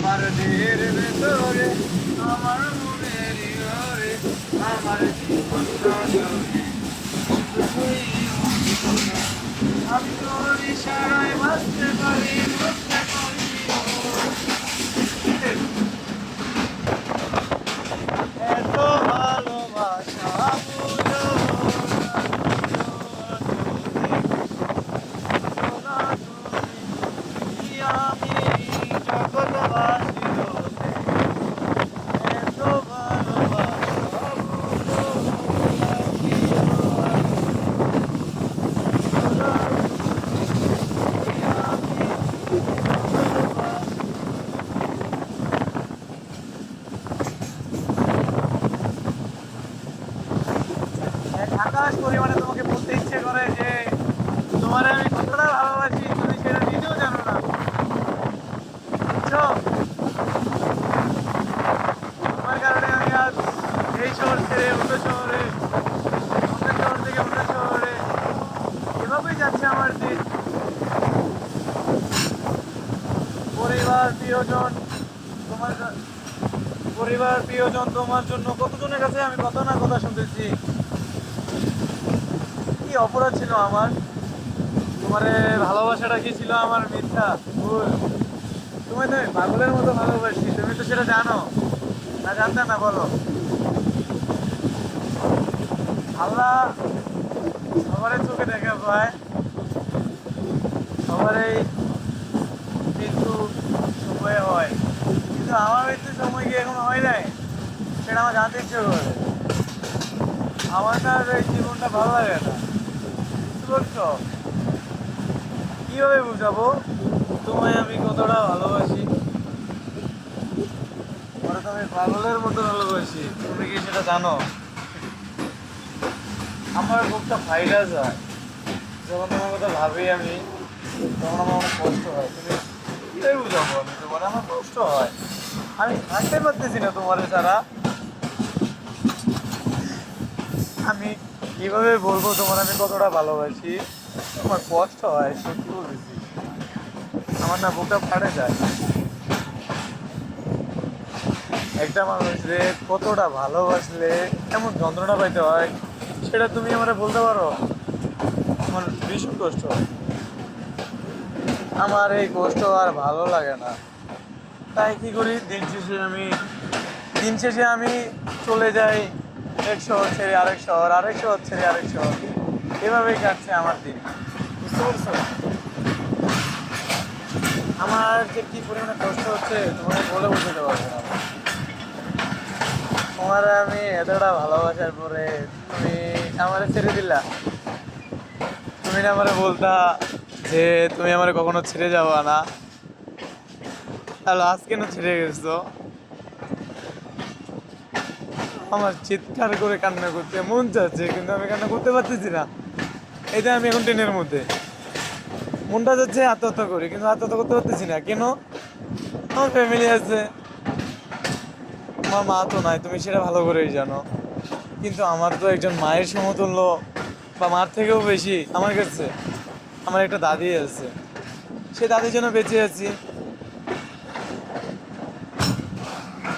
আমার দেহের ভেতরে আমার মনের ঘরে আমার জীবন আমি তোর ইশারায় বাঁচতে পারি এত ভালোবাসা বুঝো না তুমি আমি জগৎবাসী হতে এত ভালোবাসা বুঝো এক আকাশ পরিমাণে তোমাকে বলতে ইচ্ছে করে যে তোমার আমি কতটা ভালোবাসি তুমি সেটা নিজেও জানো না বুঝছ তোমার কারণে আমি আজ এই শহর ছেড়ে অন্য শহরে, অন্য শহর থেকে অন্য শহরে, এভাবেই যাচ্ছে আমার দিন। পরিবার, প্রিয়জন, তোমার পরিবার, প্রিয়জন, তোমার জন্য কতজনের কাছে আমি কত না কথা শুনতেছি? কি অপরাধ ছিল আমার? তোমার ভালোবাসাটা কি ছিল আমার মিথ্যা? ভুল। তুমি তো পাগলের মতো ভালোবাসি, তুমি তো সেটা জানো। না জানতে না বলো। আল্লাহ, সবারই চোখে দেখে ভাই। সবারই মৃত্যু সময়ে হয়। কিন্তু আমার মৃত্যু সময় কি এখন হয় নাই? সেটা আমার জানতে ইচ্ছে করে। আমার না এই জীবনটা ভালো লাগে না। বুঝতে কীভাবে বুঝাবো? তোমায় আমি কতটা ভালোবাসি। ওরা তো আমি পাগলের মতো ভালোবাসি। তুমি কি সেটা জানো? আমার বুকটা ফাইলা যায় যখন তোমার কথা ভাবি আমি, তখন আমার অনেক কষ্ট হয়। তুমি কীভাবে বুঝাবো আমি তোমার? আমার কষ্ট হয়। আমি থাকতে পারতেছি না তোমার ছাড়া। আমি কীভাবে বলব তোমার? আমি কতটা ভালোবাসি। আমার কষ্ট হয়, সত্যি বলেছি আমার না বুকটা ফাটে যায়। একটা মানুষরে কতটা ভালোবাসলে, এমন যন্ত্রণা পাইতে হয়। সেটা তুমি আমার বলতে পারো? আমার ভীষণ কষ্ট আমার এই কষ্ট আর ভালো লাগে না। তাই কি করি? দিন শেষে আমি, দিন শেষে আমি চলে যাই এক শহর ছেড়ে আরেক শহর আরেক শহর ছেড়ে আরেক শহর। এভাবেই কাটছে আমার দিন। বুঝতে পারছ? আমার যে কি পরিমাণে কষ্ট হচ্ছে, তোমাকে বলে বোঝাতে পারব না। তোমার আমি এতটা ভালোবাসার পরে আমারে ছেড়ে দিলা? তুমি না আমারে বলতা যে তুমি আমার কখনো ছেড়ে যাবা না। তাহলে আজ কেন ছেড়ে গেছো? আমার চিৎকার করে কান্না করতে মন চাচ্ছে, কিন্তু আমি কান্না করতে পারতেছি না। এটা আমি এখন ট্রেনের মধ্যে। মনটা যাচ্ছে আত্মহত্যা করি, কিন্তু আত্মহত্যা করতে পারতেছি না। কেন? আমার ফ্যামিলি আছে। আমার মা তো নাই, তুমি সেটা ভালো করেই জানো। কিন্তু আমার তো একজন মায়ের সমতুল্য বা মার থেকেও বেশি আমার কাছে। আমার একটা দাদি আছে। সে দাদির জন্য বেঁচে আছি।